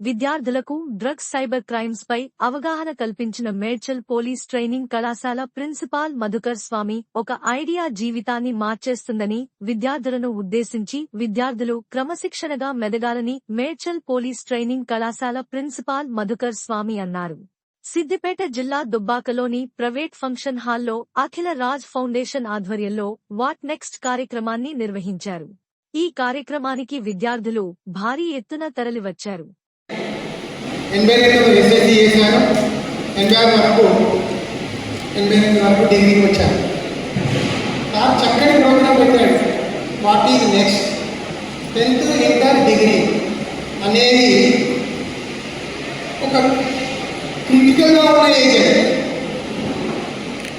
విద్యార్థులకు drugs cyber crimes పై అవగాహన కల్పించిన మేడ్చల్ పోలీస్ ట్రైనింగ్ కళాశాల ప్రిన్సిపాల్ మధుకర్ స్వామి ఒక ఐడియా జీవితాన్ని మార్చేస్తుందని విద్యార్థులను ఉద్దేశించి విద్యార్థులు క్రమశిక్షణగా మెదగాలని మేడ్చల్ పోలీస్ ట్రైనింగ్ కళాశాల ప్రిన్సిపాల్ మధుకర్ స్వామి అన్నారు. సిద్దిపేట జిల్లా దుబ్బాకలోని ప్రైవేట్ ఫంక్షన్ హాల్లో అఖిల రాజ్ ఫౌండేషన్ ఆధ్వర్యంలో వాట్ నెక్స్ట్ కార్యక్రమాన్ని నిర్వహించారు. ఈ కార్యక్రమానికి విద్యార్థులు భారీ ఎత్తున తరలివచ్చారు. ఎనభై రెండు ఎస్ఎస్సీ చేశాను. ఎనభై ఆరు వరకు ఎనభై రెండు వరకు డిగ్రీకి వచ్చాను. సార్ చక్కటి ప్రోగ్రామ్ పెట్టాడు. What is next tenth inter degree అనేది ఒక క్రిటికల్గా ఉన్న ఏజ్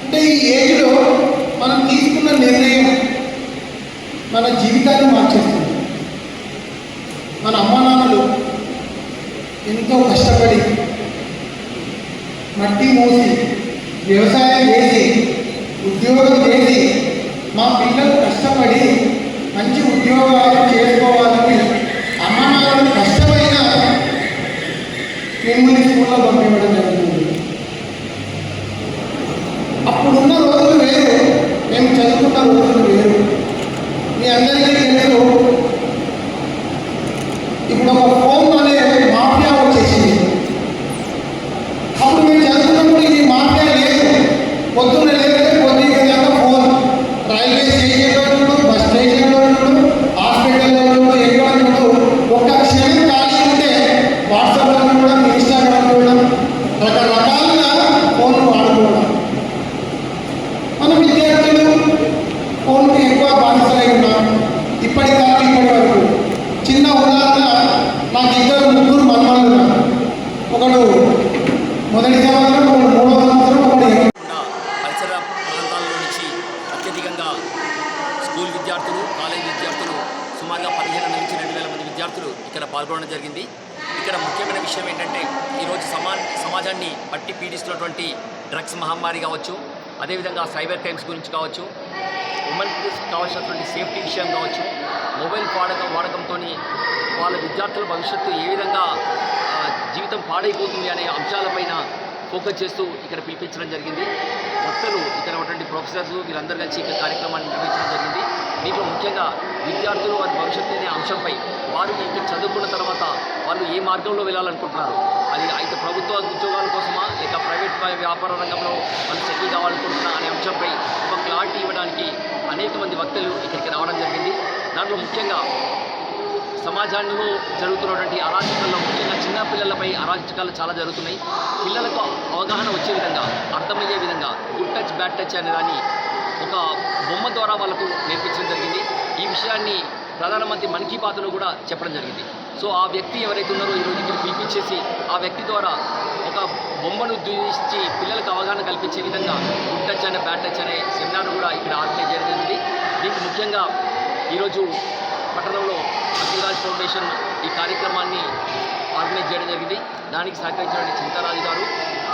అంటే ఈ ఏజ్లో మనం తీసుకున్న నిర్ణయం మన జీవితాన్ని మార్చేస్తుంది మన అమ్మా నాన్నలు ఎంతో కష్టపడి మట్టి మూసి వ్యవసాయం చేసి ఉద్యోగం చేసి మా పిల్లలు కష్టపడి మంచి ఉద్యోగాలు చేసుకోవాలని అమ్మానాలు కష్టమైన మిమ్మల్ని స్కూల్లో పంపించడం ఇద్దరు ఒకడు మొదటి సంవత్సరం ఒకడు మూడో సంవత్సరం ఒకటి పరిసర ప్రాంతాల నుంచి అత్యధికంగా స్కూల్ విద్యార్థులు కాలేజ్ విద్యార్థులు సుమారుగా పదిహేను నుంచి రెండు వేల మంది విద్యార్థులు ఇక్కడ పాల్గొనడం జరిగింది. ఇక్కడ ముఖ్యమైన విషయం ఏంటంటే ఈరోజు సమా సమాజాన్ని పట్టి పీడిస్తున్నటువంటి డ్రగ్స్ మహమ్మారి కావచ్చు అదేవిధంగా సైబర్ క్రైమ్స్ గురించి కావచ్చు ఉమెన్కి కావాల్సినటువంటి సేఫ్టీ విషయం కావచ్చు మొబైల్ వాడకం వాడకంతో వాళ్ళ విద్యార్థుల భవిష్యత్తు ఏ విధంగా జీవితం పాడైపోతుంది అనే అంశాలపైన ఫోకస్ చేస్తూ ఇక్కడ పిలిపించడం జరిగింది. వక్తలు ఇక్కడ ఉన్నటువంటి ప్రొఫెసర్స్ వీళ్ళందరూ కలిసి ఇక్కడ కార్యక్రమాన్ని నిర్వహించడం జరిగింది. దీంట్లో ముఖ్యంగా విద్యార్థులు వారి భవిష్యత్తు అనే అంశంపై వారు ఇక్కడ చదువుకున్న తర్వాత వాళ్ళు ఏ మార్గంలో వెళ్ళాలనుకుంటున్నారు? అది అయితే ప్రభుత్వ ఉద్యోగాల కోసమా? లేక ప్రైవేట్ వ్యాపార రంగంలో వాళ్ళు సెటిల్ కావాలనుకుంటున్నా అనే అంశంపై ఒక క్లారిటీ ఇవ్వడానికి అనేక మంది వక్తలు ఇక్కడికి రావడం జరిగింది. దాంట్లో ముఖ్యంగా సమాజంలో జరుగుతున్నటువంటి అరాచకాల్లో ముఖ్యంగా చిన్నపిల్లలపై అరాచకాలు చాలా జరుగుతున్నాయి. పిల్లలకు అవగాహన వచ్చే విధంగా అర్థమయ్యే విధంగా గుడ్ టచ్ బ్యాడ్ టచ్ అనే దాన్ని ఒక బొమ్మ ద్వారా వాళ్ళకు నేర్పించడం జరిగింది. ఈ విషయాన్ని ప్రధానమంత్రి మన్ కీ బాత్లో కూడా చెప్పడం జరిగింది. సో ఆ వ్యక్తి ఎవరైతే ఉన్నారో ఈరోజు ఇక్కడ పిలిపించేసి ఆ వ్యక్తి ద్వారా ఒక బొమ్మను దూషించి పిల్లలకు అవగాహన కల్పించే విధంగా గుడ్ టచ్ అనే బ్యాడ్ టచ్ అనే సెమినార్ కూడా ఇక్కడ ఆర్గనైజ్ చేయడం జరిగింది. దీనికి ముఖ్యంగా ఈరోజు పట్టణంలో అఖిలరాజ్ ఫౌండేషన్ ఈ కార్యక్రమాన్ని ఆర్గనైజ్ చేయడం జరిగింది. దానికి సహకరించినటువంటి చింతారాజు గారు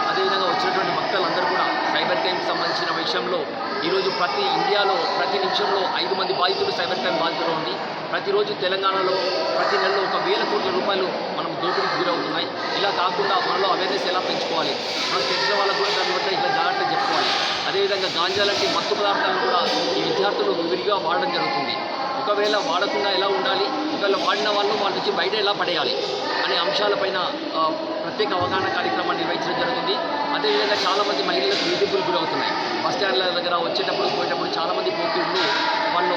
అదేవిధంగా వచ్చినటువంటి భక్తులందరూ కూడా సైబర్ క్రైమ్కి సంబంధించిన విషయంలో ఈరోజు ప్రతి ఇండియాలో ప్రతి నిమిషంలో ఐదు మంది బాధితులు సైబర్ క్రైమ్ బాధితులు ఉంది ప్రతిరోజు తెలంగాణలో ప్రతి నెలలో ఒక వేల కోట్ల రూపాయలు మనం దోపిడీకి గురవుతున్నాయి. ఇలా కాకుండా మనలో అవేర్నెస్ ఎలా పెంచుకోవాలి? మనకు తెలిసిన వాళ్ళకు కూడా దాన్ని బట్టి ఇట్లా జాగ్రత్తలు చెప్పుకోవాలి. అదేవిధంగా గాంజా లాంటి మత్తు పదార్థాలను కూడా ఈ విద్యార్థులు విరిగా వాడడం జరుగుతుంది. ఒకవేళ వాడకుండా ఎలా ఉండాలి? ఒకవేళ వాడిన వాళ్ళు వాళ్ళ నుంచి బయట ఎలా పడేయాలి? అనే అంశాలపైన ప్రత్యేక అవగాహన కార్యక్రమాన్ని నిర్వహించడం జరుగుతుంది. అదేవిధంగా చాలామంది మహిళలకు వేధింపులు గురవుతున్నాయి. బస్ స్టాండ్ల దగ్గర వచ్చేటప్పుడు పోయేటప్పుడు చాలామంది పోకీళ్ళు వాళ్ళు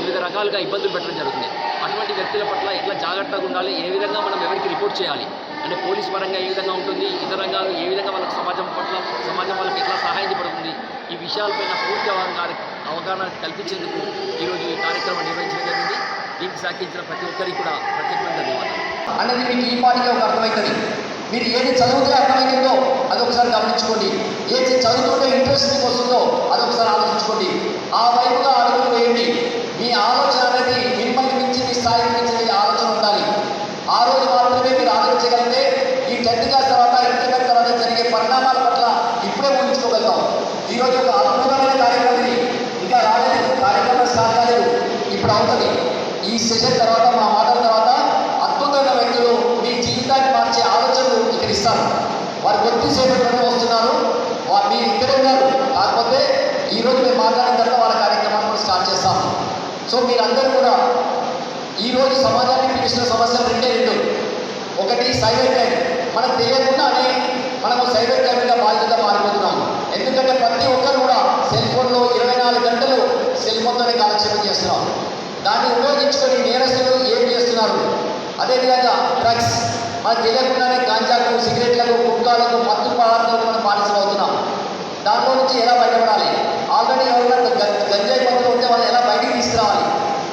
వివిధ రకాలుగా ఇబ్బందులు పెట్టడం జరుగుతుంది. అటువంటి వ్యక్తుల పట్ల ఎట్లా జాగ్రత్తగా ఉండాలి? ఏ విధంగా మనం ఎవరికి రిపోర్ట్ చేయాలి? అంటే పోలీస్ పరంగా ఏ విధంగా ఉంటుంది? ఇతర రంగాలు ఏ విధంగా వాళ్ళకి సమాజం పట్ల సమాజం వాళ్ళకి ఎట్లా సహాయపడుతుంది ఈ విషయాలపైన పూర్తి అవగాహన అవగాహన కల్పించేందుకు ఈరోజు ఈ కార్యక్రమం నిర్వహించడం జరిగింది. దీనికి సహకరించిన ప్రతి ఒక్కరికి కూడా ప్రత్యేకమైన ధన్యవాదాలు. అనేది మీకు ఈ పాటికే ఒక అర్థమవుతుంది. మీరు ఏది చదివితే అర్థమవుతుందో అది ఒకసారి గమనించుకోండి. ఏది చదువుతుంటే ఇంట్రెస్ట్ మీకు వస్తుందో అది ఒకసారి ఆలోచించుకోండి. ఆ వైపుగా అడుగులు వేయండి. మీ ఆలోచన అనేది మిమ్మల్ని మించి మీ స్థాయికి ఇప్పుడు అవుతుంది ఈ సెషన్ తర్వాత మా మాటల తర్వాత అద్భుతమైన వ్యక్తులు మీ జీవితాన్ని మార్చే ఆలోచనలు ఇక్కడ ఇస్తారు. వారు కొద్దిసేపట్లోనే వస్తున్నారు. వారు మీరు ఇద్దరు ఉన్నారు. కాకపోతే ఈరోజు మేము మాట్లాడిన తర్వాత వాళ్ళ కార్యక్రమాన్ని కూడా స్టార్ట్ చేస్తాం. సో మీరందరూ కూడా ఈరోజు సమాజాన్ని పిలిచిన సమస్యలు రెండే రెండు. ఒకటి సైబర్ క్రైమ్. మనకు తెలియకుండానే మనకు సైబర్ క్రైమ్ బాధ్యత మారిపోతున్నాం. ఎందుకంటే ప్రతి ఒక్కరు కూడా సెల్ ఫోన్లో ఇరవై నాలుగు గంటలు సెల్ ఫోన్తోనే కాలం దాన్ని ఉపయోగించుకొని నేరస్తులు ఏం చేస్తున్నారు? అదేవిధంగా డ్రగ్స్ మనకు తెలియకుండానే గాంజాకు సిగరెట్లకు కుక్కాలకు మత్తు పదార్థాలకు మనం బానిసలు అవుతున్నాం దాంట్లో నుంచి ఎలా బయటపడాలి? ఆల్రెడీ ఎవరైనా గంజాయి మత్తులో ఉంటే వాళ్ళు ఎలా బయటికి తీసుకురావాలి?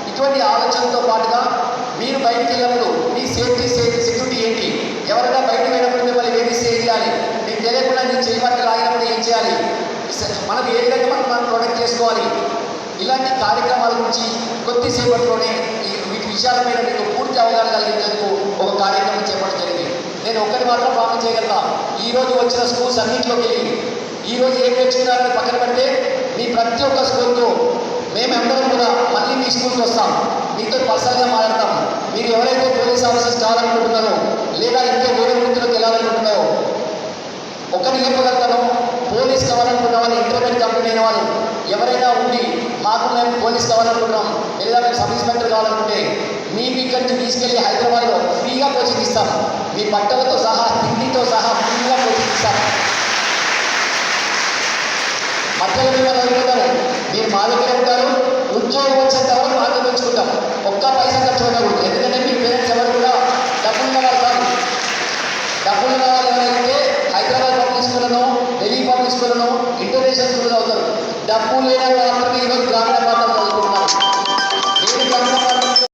ఇటువంటి ఆలోచనతో పాటుగా మీరు బయటికి వెళ్ళినప్పుడు మీ సేఫ్టీ సేఫ్టీ సెక్యూరిటీ ఏంటి? ఎవరైనా బయటకు వెళ్ళినప్పుడు మిమ్మల్ని వేధిస్తే ఏం చేయాలి? మీకు తెలియకుండా నేను చేయబట్టి లాగినప్పుడు ఏం చేయాలి? మనం ఏ విధంగా మనం మనం ప్రొటెక్ట్ చేసుకోవాలి? ఇలాంటి కార్యక్రమాల గురించి కొద్దిసేపట్లోనే వీటి విషయాల మీద మీకు పూర్తి అవగాహన కలిగించేందుకు ఒక కార్యక్రమం చేపట్టడం జరిగింది. నేను ఒక్కటి మాత్రం ప్రామిస్ చేయగలరా ఈరోజు వచ్చిన స్కూల్స్ అన్నింటిలోకి వెళ్ళి ఈరోజు ఏం నేర్చుకున్నారని పక్కన పెడితే మీ ప్రతి ఒక్క స్కూల్తో మేమందరం కూడా మళ్ళీ మీ స్కూల్కి వస్తాం. మీతో పర్సనల్గా మాట్లాడతాం. మీరు ఎవరైతే పోలీస్ ఆఫీసర్స్ కావాలనుకుంటున్నారో లేదా ఇంకా వేరే వృత్తిలోకి వెళ్ళాలనుకుంటున్నారో ఒకటి చెప్పగలుగుతాను. పోలీస్ కావాలనుకున్న వాళ్ళు ఇంటర్మీడియట్ కంప్లీట్ అయిన వాళ్ళు ఎవరైనా ఉండి మాకు మేము పోలీస్ కావాలనుకుంటున్నాం లేదా మేము సబ్ ఇన్స్పెక్టర్ కావాలనుకుంటే మీకు ఇక్కడి నుంచి తీసుకెళ్ళి హైదరాబాద్లో ఫ్రీగా కోచింగ్ ఇస్తాం. మీ బట్టలతో సహా తిండితో సహా ఫ్రీగా కోచింగ్ ఇస్తాం. మధ్యలో మిమ్మల్ని వదులుతారు మీరు మా దగ్గర ఉంటారు. ఉద్యోగం వచ్చేంత వరకు మాతో పెంచుకుంటాం ఒక్క పైసా ఖర్చు ఉండకూడదు ఎందుకంటే